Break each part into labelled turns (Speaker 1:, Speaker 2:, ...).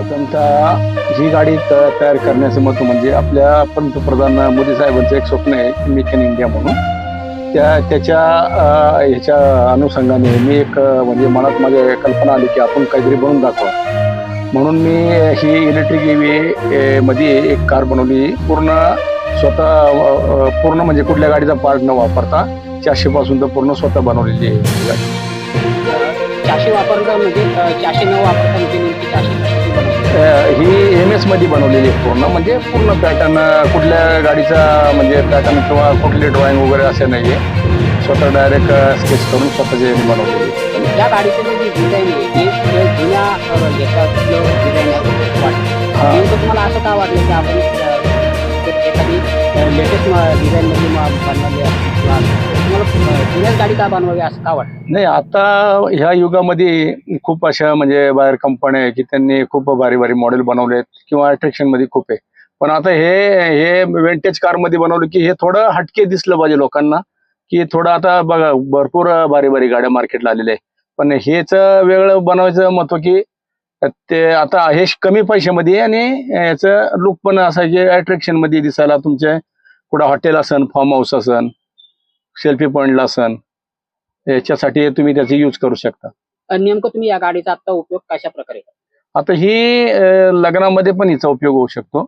Speaker 1: आता ही गाडी त- तयार करण्याचं महत्त्व म्हणजे आपल्या पंतप्रधान मोदी साहेबांचं एक स्वप्न आहे मेक इन इंडिया म्हणून. त्या त्याच्या ह्याच्या अनुषंगाने मी एक म्हणजे मनात माझ्या कल्पना आली की आपण काहीतरी बनवून दाखवा. म्हणून मी ही इलेक्ट्रिक ईव्ही मध्ये एक कार बनवली. पूर्ण स्वतः पूर्ण म्हणजे कुठल्या गाडीचा पार्ट न वापरता चारशेपासून तर पूर्ण स्वतः बनवलेली आहे गाडी.
Speaker 2: वापरता म्हणजे चारशे न वापरता म्हणजे
Speaker 1: चारशे ही एम एसमध्ये बनवलेली आहे पूर्ण म्हणजे पूर्ण पॅटर्न कुठल्या गाडीचा म्हणजे पॅटर्न किंवा कुठली ड्रॉइंग वगैरे असे नाहीये. स्वतः डायरेक्ट स्केच करून स्वतःचे बनवलेली. आहे.
Speaker 2: या गाडीचं जे डिझाईन आहे ते जुन्या डिझाईन वाटतं तुम्हाला असं का वाटलं की आपण एखादी लेटेस्ट डिझाईन मध्ये म- बनवली असेल किंवा तुम्हाला जुन्याच गाडी का बनवावी असं का वाटतं?
Speaker 1: नाही आता ह्या युगामध्ये खूप अशा म्हणजे बाहेर कंपन्या आहे की त्यांनी खूप भारी भारी मॉडेल बनवलेत किंवा अट्रॅक्शनमध्ये खूप आहे. पण आता हे हे वेंटेज कारमध्ये बनवलं की हे थोडं हटके दिसलं पाहिजे लोकांना की थोडं आता बघा भरपूर भारी भारी गाड्या मार्केटला आलेल्या आहे पण हेच वेगळं बनवायचं महत्त्व की ते आता हे कमी पैशामध्ये आणि याचं लुक पण असं की अट्रॅक्शनमध्ये दिसायला तुमचे कुठं हॉटेल असन फार्म हाऊस असन सेल्फी पॉईंटला असन याच्यासाठी तुम्ही त्याचा यूज करू शकता.
Speaker 2: नेमकं तुम्ही या गाडीचा आता उपयोग कशा प्रकारे?
Speaker 1: आता ही लग्नामध्ये पण हिचा उपयोग होऊ शकतो.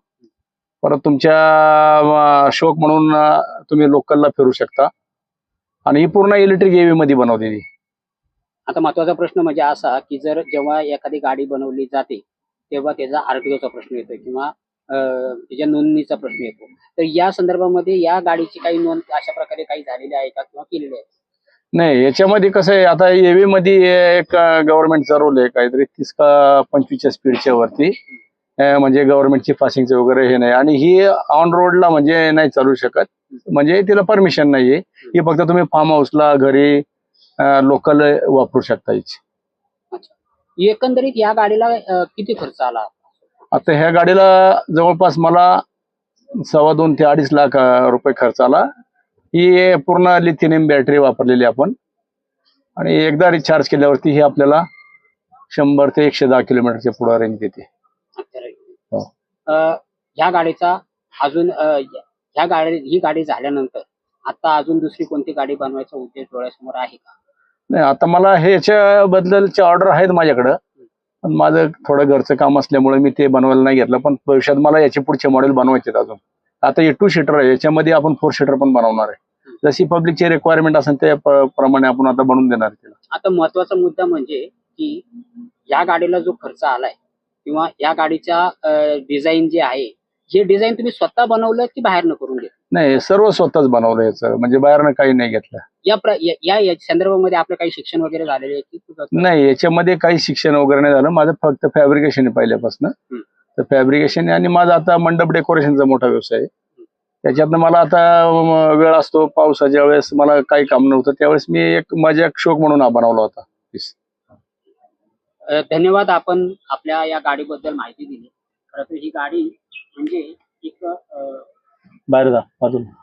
Speaker 1: परत तुमच्या शौक म्हणून तुम्ही लोकलला फिरू शकता. आणि ही पूर्ण इलेक्ट्रिक एव्ही मध्ये बनवलेली
Speaker 2: आता महत्त्वाचा प्रश्न म्हणजे असा की जर जेव्हा एखादी गाडी बनवली जाते तेव्हा त्याचा आरटीओचा प्रश्न येतो किंवा त्याच्या नोंदणीचा प्रश्न येतो. तर या संदर्भामध्ये या गाडीची काही नोंद अशा प्रकारे काही झालेली आहे का किंवा केलेली आहे?
Speaker 1: नाही याच्यामध्ये कसं आहे आता एव्ही मध्ये एक गव्हर्नमेंटचा रोल आहे काहीतरी तीस का पंचवीसच्या स्पीडच्या वरती. म्हणजे गव्हर्नमेंटची पासिंगचं वगैरे हे नाही. आणि ही ऑन रोडला म्हणजे नाही चालू शकत. म्हणजे तिला परमिशन नाहीये. ही फक्त तुम्ही फार्म हाऊसला घरी लोकल वापरू शकता हिची
Speaker 2: एकंदरीत या गाडीला किती खर्च आला?
Speaker 1: आता ह्या गाडीला जवळपास मला सव्वा दोन ते अडीच लाख रुपये खर्च आला. ही पूर्ण लिथियम बॅटरी वापरलेली आपण. आणि एकदा रिचार्ज केल्यावरती ही आपल्याला शंभर ते एकशे दहा किलोमीटरच्या पुढे रेंज देते. हो.
Speaker 2: ह्या गाडीचा अजून ह्या गाडी ही गाडी झाल्यानंतर आता अजून दुसरी कोणती गाडी बनवायचा उद्देश डोळ्यासमोर आहे का?
Speaker 1: नाही आता मला हे याच्या बद्दलचे ऑर्डर आहेत माझ्याकडं. पण माझं थोडं घरचं काम असल्यामुळे मी ते बनवायला नाही घेतलं. पण भविष्यात मला याचे पुढचे मॉडेल बनवायचे अजून. आता हे टू सीटर आहे याच्यामध्ये आपण फोर सीटर पण बनवणार आहे. जशी पब्लिकची रिक्वायरमेंट असेल त्या प्रमाणे आपण आता बनवून देणार तिला.
Speaker 2: आता महत्त्वाचा मुद्दा म्हणजे की या गाडीला जो खर्च आलाय किंवा या गाडीच्या डिझाईन जे आहे हे डिझाईन तुम्ही स्वतः बनवलं की बाहेरनं करून घेतलं?
Speaker 1: नाही सर्व स्वतःच बनवलं याचं. म्हणजे बाहेरनं काही नाही घेतलं.
Speaker 2: या प्र या- या या संदर्भामध्ये आपलं काही शिक्षण वगैरे झालेलं आहे की
Speaker 1: नाही याच्यामध्ये काही शिक्षण वगैरे नाही झालं. माझं फक्त फॅब्रिकेशन आहे पहिल्यापासून.
Speaker 2: हम्म.
Speaker 1: तर फॅब्रिकेशन आणि माझा आता मंडप डेकोरेशनचा मोठा व्यवसाय आहे. त्याच्यातनं मला आता म, वेळ असतो. पावसाच्या वेळेस मला काही काम नव्हतं. त्यावेळेस मी एक माझ्या एक शोक म्हणून हा बनवला होता.
Speaker 2: अ, धन्यवाद आपण आपल्या या गाडीबद्दल माहिती दिली. खरं तर ही गाडी म्हणजे
Speaker 1: बाहेर जा बाजूला